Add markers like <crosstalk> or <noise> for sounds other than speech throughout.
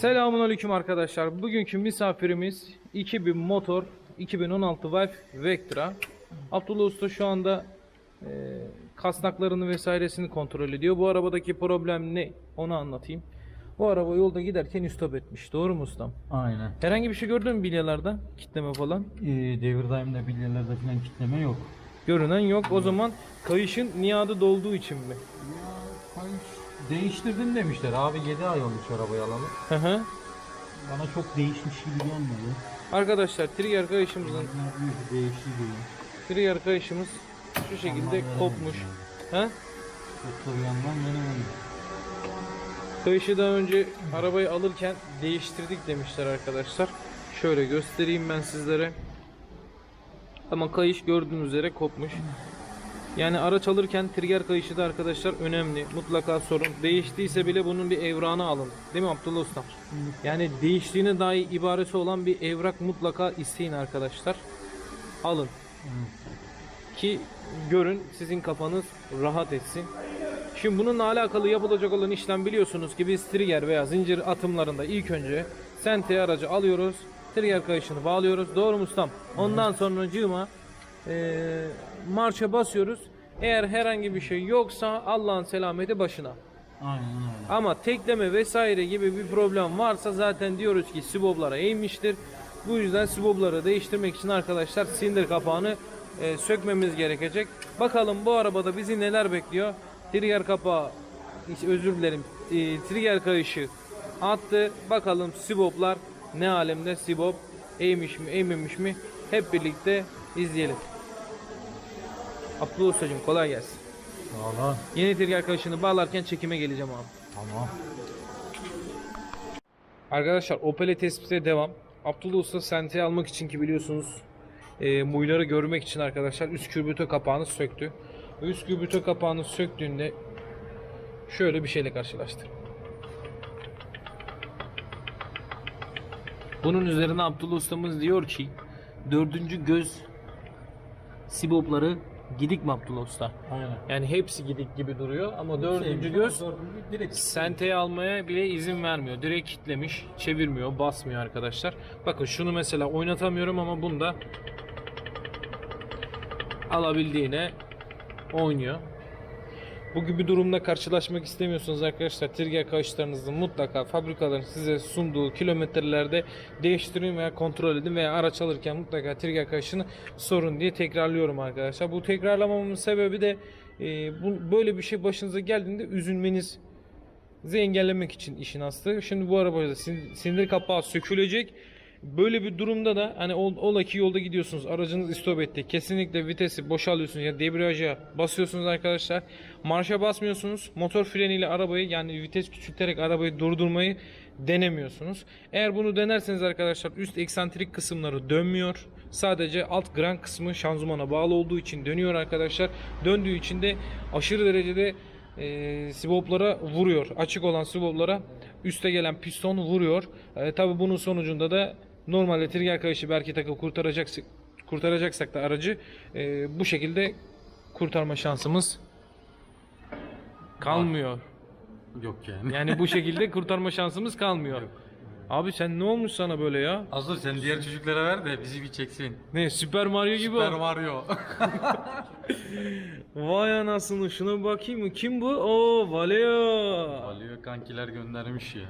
Selamun aleyküm arkadaşlar. Bugünkü misafirimiz 2000 motor 2016 Valve Vectra. Abdullah Usta şu anda e, kasnaklarını vesairesini kontrol ediyor. Bu arabadaki problem ne? Onu anlatayım. Bu araba yolda giderken istop etmiş. Doğru mu ustam? Aynen. Herhangi bir şey gördün mü bilyalarda? Kitleme falan? Ee, devir daimde bilyelerde falan kitleme yok. Görünen yok. O zaman kayışın niyadı dolduğu için mi? Değiştirdin demişler. Abi 7 ay olmuş arabayı alalı. Hı hı. Bana çok değişmiş gibi gelmedi. Arkadaşlar trigger kayışımızın değişti diyor. trigger kayışımız şu şekilde kopmuş. Da bir yandan veremedim. Kayışı daha önce arabayı alırken değiştirdik demişler arkadaşlar. Şöyle göstereyim ben sizlere. Ama kayış gördüğünüz üzere kopmuş. Yani araç alırken trigger kayışı da arkadaşlar önemli. Mutlaka sorun. Değiştiyse bile bunun bir evranı alın. Değil mi Abdullah Usta? Yani değiştiğine dair ibaresi olan bir evrak mutlaka isteyin arkadaşlar. Alın. Ki görün sizin kafanız rahat etsin. Şimdi bununla alakalı yapılacak olan işlem biliyorsunuz ki biz trigger veya zincir atımlarında ilk önce senteye aracı alıyoruz. Trigger kayışını bağlıyoruz. Doğru mu ustam? Ondan sonra cığıma eee marşa basıyoruz. Eğer herhangi bir şey yoksa Allah'ın selameti başına. Aynen öyle. Ama tekleme vesaire gibi bir problem varsa zaten diyoruz ki siboblara eğmiştir. Bu yüzden sibobları değiştirmek için arkadaşlar silindir kapağını e, sökmemiz gerekecek. Bakalım bu arabada bizi neler bekliyor. Trigger kapağı, özür dilerim, e, trigger kayışı attı. Bakalım siboblar ne alemde sibob eğmiş mi eğmemiş mi hep birlikte izleyelim. Abdullah Usta'cığım kolay gelsin. Valla. Yeni trigger kayışını bağlarken çekime geleceğim abi. Tamam. Arkadaşlar Opel'e tespite devam. Abdullah Usta senteye almak için ki biliyorsunuz e, muyları görmek için arkadaşlar üst kürbütö kapağını söktü. Üst kürbütö kapağını söktüğünde şöyle bir şeyle karşılaştı. Bunun üzerine Abdullah Ustamız diyor ki dördüncü göz sibopları gidik mi Abdullah Usta? Aynen. Yani hepsi gidik gibi duruyor ama dördüncü göz direkt Senteye almaya bile izin vermiyor. Direkt kitlemiş, çevirmiyor, basmıyor arkadaşlar. Bakın şunu mesela oynatamıyorum ama bunda alabildiğine oynuyor. Bu gibi durumla karşılaşmak istemiyorsanız arkadaşlar trigger kayışlarınızı mutlaka fabrikaların size sunduğu kilometrelerde değiştirin veya kontrol edin veya araç alırken mutlaka trigger kayışını sorun diye tekrarlıyorum arkadaşlar. Bu tekrarlamamın sebebi de e, bu, böyle bir şey başınıza geldiğinde üzülmeniz engellemek için işin aslı. Şimdi bu arabada sin- sindir kapağı sökülecek. Böyle bir durumda da hani ol- ola ki yolda gidiyorsunuz aracınız istop. Kesinlikle vitesi boşalıyorsunuz ya debriyaja basıyorsunuz arkadaşlar. Marşa basmıyorsunuz. Motor freniyle arabayı yani vites küçülterek arabayı durdurmayı denemiyorsunuz. Eğer bunu denerseniz arkadaşlar üst eksantrik kısımları dönmüyor. Sadece alt gran kısmı şanzımana bağlı olduğu için dönüyor arkadaşlar. Döndüğü için de aşırı derecede e, siboplara vuruyor. Açık olan siboplara üste gelen piston vuruyor. E, Tabi bunun sonucunda da normalde trigger kayışı belki takı kurtaracaksak, kurtaracaksak da aracı e, bu şekilde kurtarma şansımız kalmıyor. Yok yani. Yani bu <laughs> şekilde kurtarma şansımız kalmıyor. Abi sen ne olmuş sana böyle ya? Hazır sen diğer çocuklara ver de bizi bir çeksin. Ne Süper Mario gibi Super oldu. Mario. <laughs> Vay anasını şuna bakayım mı? Kim bu? Oo Valeo. Alıyor kankiler göndermiş ya.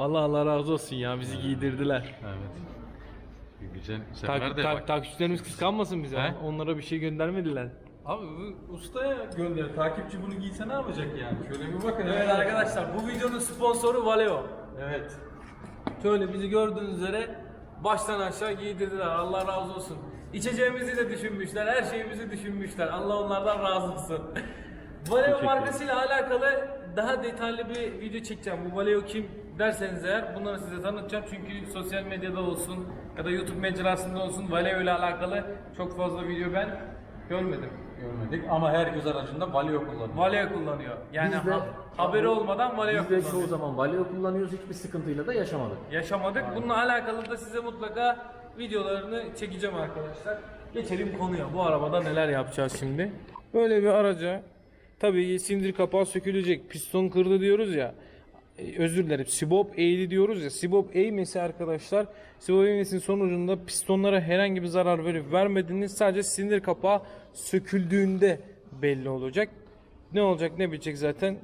Allah Allah razı olsun ya bizi giydirdiler. Evet. Güzel. Sen Tak, de tak, bak. takipçilerimiz kıskanmasın bize. He? Onlara bir şey göndermediler. Abi bu ustaya gönder. Takipçi bunu giyse ne yapacak yani? Şöyle bir bakın. Evet arkadaşlar bu videonun sponsoru Valeo. Evet. Şöyle bizi gördüğünüz üzere baştan aşağı giydirdiler. Allah razı olsun. İçeceğimizi de düşünmüşler. Her şeyimizi düşünmüşler. Allah onlardan razı olsun. <laughs> Valeo markasıyla alakalı daha detaylı bir video çekeceğim. Bu Valeo kim derseniz eğer bunları size tanıtacağım. Çünkü sosyal medyada olsun ya da YouTube mecrasında olsun Valeo ile alakalı çok fazla video ben görmedim. Görmedik ama her göz aracında Valio kullanıyor. Valeo kullanıyor. Yani Biz de- ha- haberi olmadan Valeo Biz de kullanıyor. çoğu zaman Valeo kullanıyoruz hiçbir sıkıntıyla da yaşamadık. yaşamadık. Bununla alakalı da size mutlaka videolarını çekeceğim arkadaşlar. Geçelim konuya. Bu arabada neler yapacağız şimdi? Böyle bir araca tabii sindir kapağı sökülecek. Piston kırdı diyoruz ya. E, özür dilerim sibop eğri diyoruz ya sibop eğmesi arkadaşlar sibop eğmesinin sonucunda pistonlara herhangi bir zarar verip vermediğiniz sadece silindir kapağı söküldüğünde belli olacak. Ne olacak ne bitecek zaten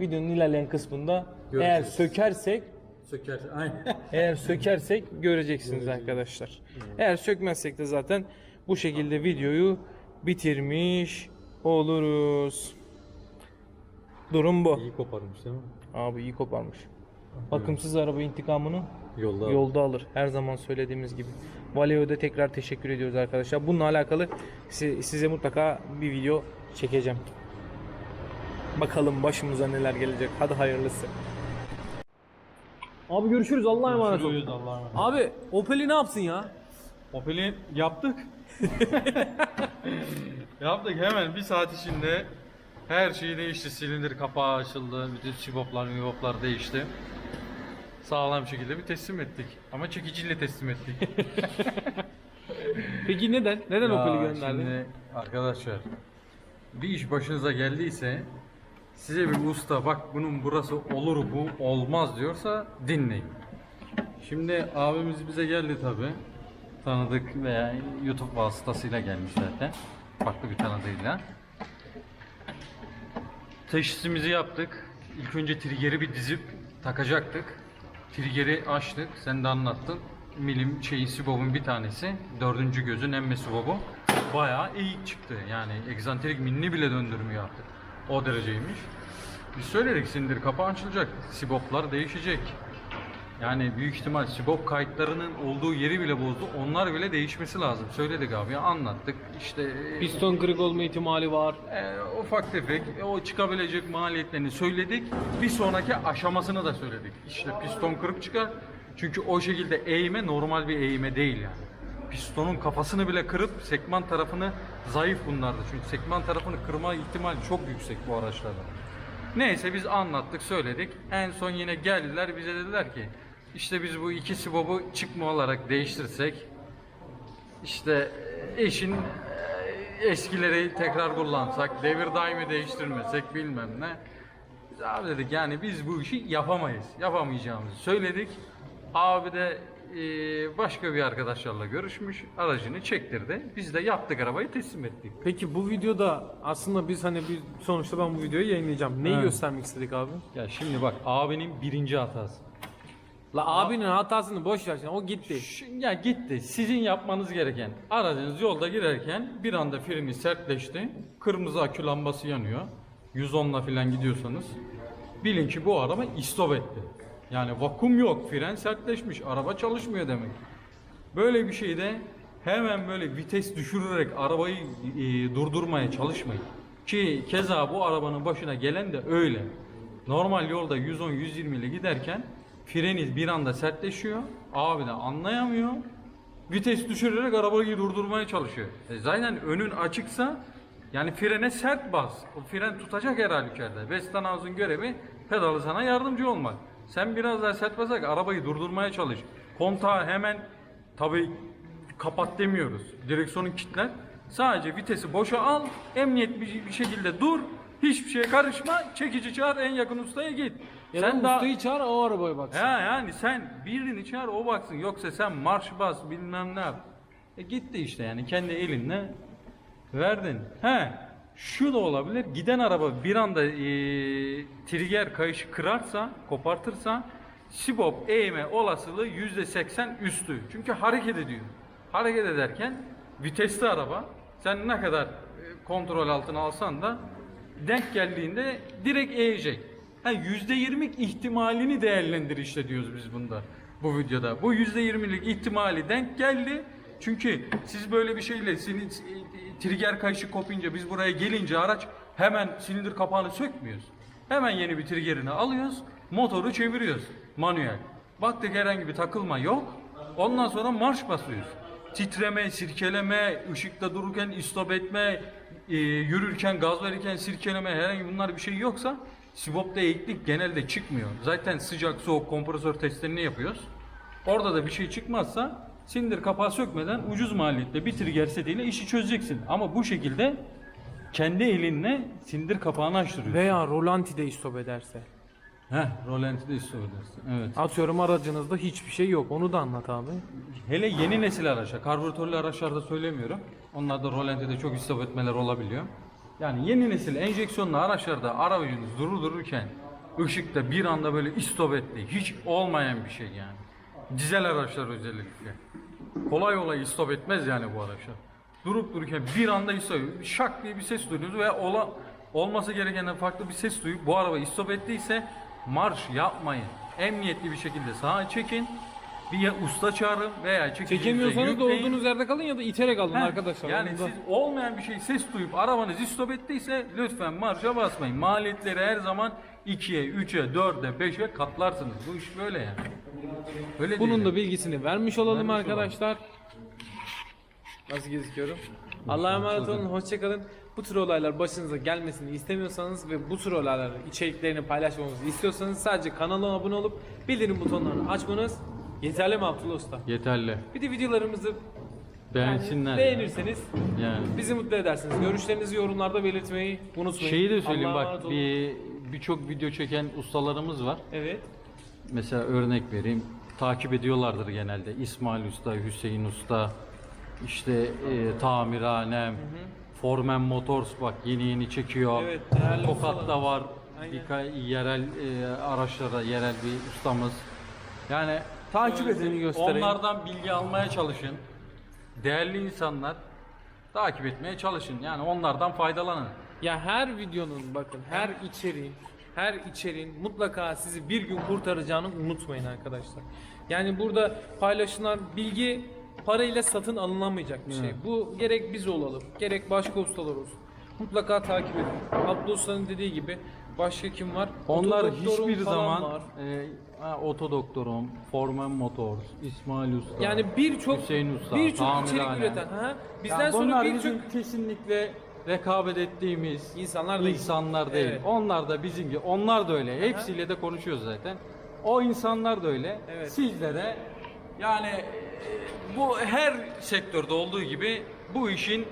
videonun ilerleyen kısmında eğer Göreceğiz. sökersek Söker. Aynen. <laughs> eğer sökersek göreceksiniz arkadaşlar. Eğer sökmezsek de zaten bu şekilde videoyu bitirmiş oluruz. Durum bu. İyi koparmış değil mi? Abi iyi koparmış. Bakımsız araba intikamını Yolda. yolda alır. Her zaman söylediğimiz gibi. Valeo'da tekrar teşekkür ediyoruz arkadaşlar. Bununla alakalı si- size mutlaka bir video çekeceğim. Bakalım başımıza neler gelecek. Hadi hayırlısı. Abi görüşürüz Allah'a emanet ol. Görüşürüz, Allah'a emanet. Abi Opel'i ne yapsın ya? Opel'i yaptık. <laughs> yaptık hemen bir saat içinde her şey değişti. Silindir kapağı açıldı. Bütün siboplar, miboplar değişti. Sağlam şekilde bir teslim ettik. Ama çekiciyle teslim ettik. <laughs> Peki neden? Neden Ya Opel'i gönderdin? Şimdi arkadaşlar bir iş başınıza geldiyse size bir usta bak bunun burası olur bu olmaz diyorsa dinleyin. Şimdi abimiz bize geldi tabi. Tanıdık veya YouTube vasıtasıyla gelmiş zaten. Farklı bir tanıdığıyla. Teşhisimizi yaptık. İlk önce trigger'i bir dizip takacaktık. Trigger'i açtık. Sen de anlattın. Milim şeyin sibobun bir tanesi. Dördüncü gözün emme sibobu. Bayağı eğik çıktı. Yani egzantrik milini bile döndürmüyor artık. O dereceymiş. Biz söyledik sindir kapağı açılacak. Siboplar değişecek. Yani büyük ihtimal sibop kayıtlarının olduğu yeri bile bozdu. Onlar bile değişmesi lazım. Söyledik abi anlattık. İşte e, Piston kırık olma ihtimali var. e, ufak tefek e, o çıkabilecek maliyetlerini söyledik. Bir sonraki aşamasını da söyledik. İşte piston kırık çıkar. Çünkü o şekilde eğme normal bir eğme değil yani. Pistonun kafasını bile kırıp sekman tarafını zayıf bunlarda. Çünkü sekman tarafını kırma ihtimali çok yüksek bu araçlarda. Neyse biz anlattık söyledik. En son yine geldiler bize dediler ki işte biz bu iki sibobu çıkma olarak değiştirsek işte eşin e, eskileri tekrar kullansak, devir daimi değiştirmesek bilmem ne. Biz abi dedik yani biz bu işi yapamayız. Yapamayacağımızı söyledik. Abi de e, başka bir arkadaşlarla görüşmüş, aracını çektirdi. Biz de yaptık arabayı teslim ettik. Peki bu videoda aslında biz hani bir sonuçta ben bu videoyu yayınlayacağım. Neyi Evet. göstermek istedik abi? Ya şimdi bak abinin birinci hatası. La abinin hatasını boş ver sen o gitti. Şu- Ya gitti. Sizin yapmanız gereken aracınız yolda girerken bir anda freni sertleşti. Kırmızı akü lambası yanıyor. 110'la falan gidiyorsanız bilin ki bu araba istop etti. Yani vakum yok, fren sertleşmiş, araba çalışmıyor demek. Böyle bir şeyde hemen böyle vites düşürerek arabayı e, durdurmaya çalışmayın. Ki keza bu arabanın başına gelen de öyle. Normal yolda 110-120 ile giderken freni bir anda sertleşiyor. Abi de anlayamıyor. Vites düşürerek arabayı durdurmaya çalışıyor. E zaten önün açıksa yani frene sert bas. O fren tutacak her halükarda. Westinghous'un görevi pedalı sana yardımcı olmak. Sen biraz daha sert basarak arabayı durdurmaya çalış. Kontağı hemen tabi kapat demiyoruz. Direksiyonu kilitler. Sadece vitesi boşa al. Emniyet bir şekilde dur. Hiçbir şeye karışma. Çekici çağır en yakın ustaya git. Ya sen daha- ustayı çağır o arabaya baksın. ya yani sen birini çağır o baksın yoksa sen marş bas bilmem ne yap. E gitti işte yani kendi elinle verdin. He şu da olabilir giden araba bir anda e, trigger kayışı kırarsa kopartırsa sibop eğme olasılığı yüzde seksen üstü. Çünkü hareket ediyor. Hareket ederken vitesli araba sen ne kadar e, kontrol altına alsan da denk geldiğinde direkt eğecek. Ha %20'lik ihtimalini değerlendir işte diyoruz biz bunda bu videoda. Bu %20'lik ihtimali denk geldi. Çünkü siz böyle bir şeyle senin e, trigger kayışı kopince biz buraya gelince araç hemen silindir kapağını sökmüyoruz. Hemen yeni bir triggerini alıyoruz. Motoru çeviriyoruz manuel. Baktık herhangi bir takılma yok. Ondan sonra marş basıyoruz. Titreme, sirkeleme, ışıkta dururken istop etme, e, yürürken, gaz verirken sirkeleme herhangi bunlar bir şey yoksa Sibop'ta eğiklik genelde çıkmıyor. Zaten sıcak soğuk kompresör testlerini yapıyoruz. Orada da bir şey çıkmazsa sindir kapağı sökmeden ucuz maliyette bir trigger setiyle işi çözeceksin. Ama bu şekilde kendi elinle sindir kapağını açtırıyorsun. Veya rolanti de istop ederse. Heh, rolantide istop edersin. Evet. Atıyorum aracınızda hiçbir şey yok. Onu da anlat abi. Hele yeni nesil araçlar, karbüratörlü araçlarda söylemiyorum. Onlarda rolantide çok istop etmeler olabiliyor. Yani yeni nesil enjeksiyonlu araçlarda aracınız durur dururken ışıkta bir anda böyle istop etti. Hiç olmayan bir şey yani. Dizel araçlar özellikle. Kolay kolay istop etmez yani bu araçlar. Durup dururken bir anda istop şak diye bir ses duyuyorsunuz ve ola, olması gerekenden farklı bir ses duyup bu araba istop ettiyse marş yapmayın. Emniyetli bir şekilde sağa çekin. Bir ya usta çağırın veya çekicinize Çekemiyorsanız da yükleyin. olduğunuz yerde kalın ya da iterek alın Heh, arkadaşlar. Yani Onu da- siz olmayan bir şey ses duyup arabanız istop ettiyse lütfen marşa basmayın. Maliyetleri her zaman 2'ye, 3'e, 4'e, 5'e katlarsınız. Bu iş böyle yani. Öyle Bunun da bilgisini vermiş olalım Vermiş olalım. arkadaşlar. Nasıl gözüküyorum? Allah'a emanet olun, hoşçakalın. Bu tür olaylar başınıza gelmesini istemiyorsanız ve bu tür olaylar içeriklerini paylaşmamızı istiyorsanız sadece kanala abone olup bildirim butonlarını açmanız yeterli mi Abdullah Usta? Yeterli. Bir de videolarımızı Beğensinler. beğenirseniz Yani. bizi mutlu edersiniz. Görüşlerinizi yorumlarda belirtmeyi unutmayın. Şeyi de söyleyeyim Allah'a bak bir birçok video çeken ustalarımız var. Evet. Mesela örnek vereyim. Takip ediyorlardır genelde. İsmail Usta, Hüseyin Usta, işte e, tamirhanem, Formen Motors bak yeni yeni çekiyor. Evet, değerli Tokat'ta ustalar. var. Aynen. Birkaç yerel e, araçlara yerel bir ustamız. Yani Takip edeni göstereyim. Onlardan bilgi almaya çalışın. Değerli insanlar takip etmeye çalışın. Yani onlardan faydalanın. Ya her videonun bakın her içeriğin her içeriğin mutlaka sizi bir gün kurtaracağını unutmayın arkadaşlar. Yani burada paylaşılan bilgi parayla satın alınamayacak bir şey. Bu gerek biz olalım, gerek başka ustalar olsun. Mutlaka takip edin. Abdü Usta'nın dediği gibi başka kim var? Onlar Otodoktorum hiçbir falan zaman var. e, ha, Otodoktorum, Formen Motors, İsmail Usta, Yani birçok Hüseyin Usta, birçok içerik tamirhane. üreten, ha, bizden Yani sonra bunlar birçok bizim kesinlikle rekabet ettiğimiz insanlar değil. insanlar değil. Evet. Onlar da bizim gibi. Onlar da öyle. Hepsiyle de konuşuyoruz zaten. O insanlar da öyle. Evet. Sizlere yani bu her sektörde olduğu gibi bu işin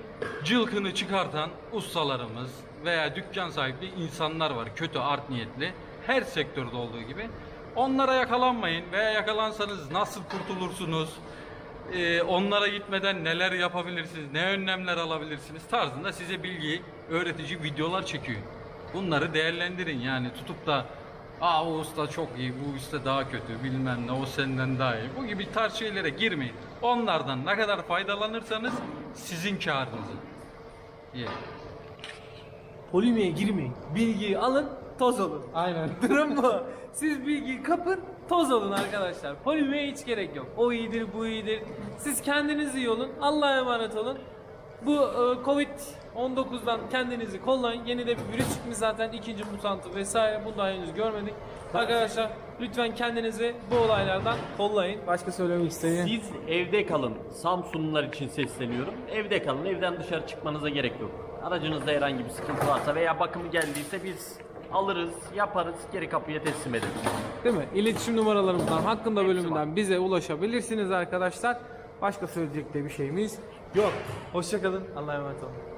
cılkını çıkartan ustalarımız veya dükkan sahibi insanlar var. Kötü art niyetli. Her sektörde olduğu gibi. Onlara yakalanmayın veya yakalansanız nasıl kurtulursunuz? Ee, onlara gitmeden neler yapabilirsiniz, ne önlemler alabilirsiniz tarzında size bilgi, öğretici videolar çekiyor. Bunları değerlendirin yani tutup da Aa o usta çok iyi, bu usta daha kötü, bilmem ne, o senden daha iyi. Bu gibi tarz şeylere girmeyin. Onlardan ne kadar faydalanırsanız sizin karınızı. Yeah. Polimiğe girmeyin. Bilgiyi alın, toz olun. Aynen. <laughs> Durum bu. Siz bilgiyi kapın, toz olun arkadaşlar. Polimiğe hiç gerek yok. O iyidir, bu iyidir. Siz kendiniz iyi olun. Allah'a emanet olun. Bu e, Covid-19'dan kendinizi kollayın. Yeni de bir virüs çıkmış zaten. ikinci mutantı vesaire. Bunu da henüz görmedik. Arkadaşlar lütfen kendinizi bu olaylardan kollayın. Başka söylemek isteyen? Siz evde kalın. Samsunlular için sesleniyorum. Evde kalın. Evden dışarı çıkmanıza gerek yok. Aracınızda herhangi bir sıkıntı varsa veya bakımı geldiyse biz alırız, yaparız, geri kapıya teslim ederiz. Değil mi? İletişim numaralarımızdan hakkında bölümünden bize ulaşabilirsiniz arkadaşlar. Başka söyleyecek de bir şeyimiz yok. Hoşçakalın. Allah'a emanet olun.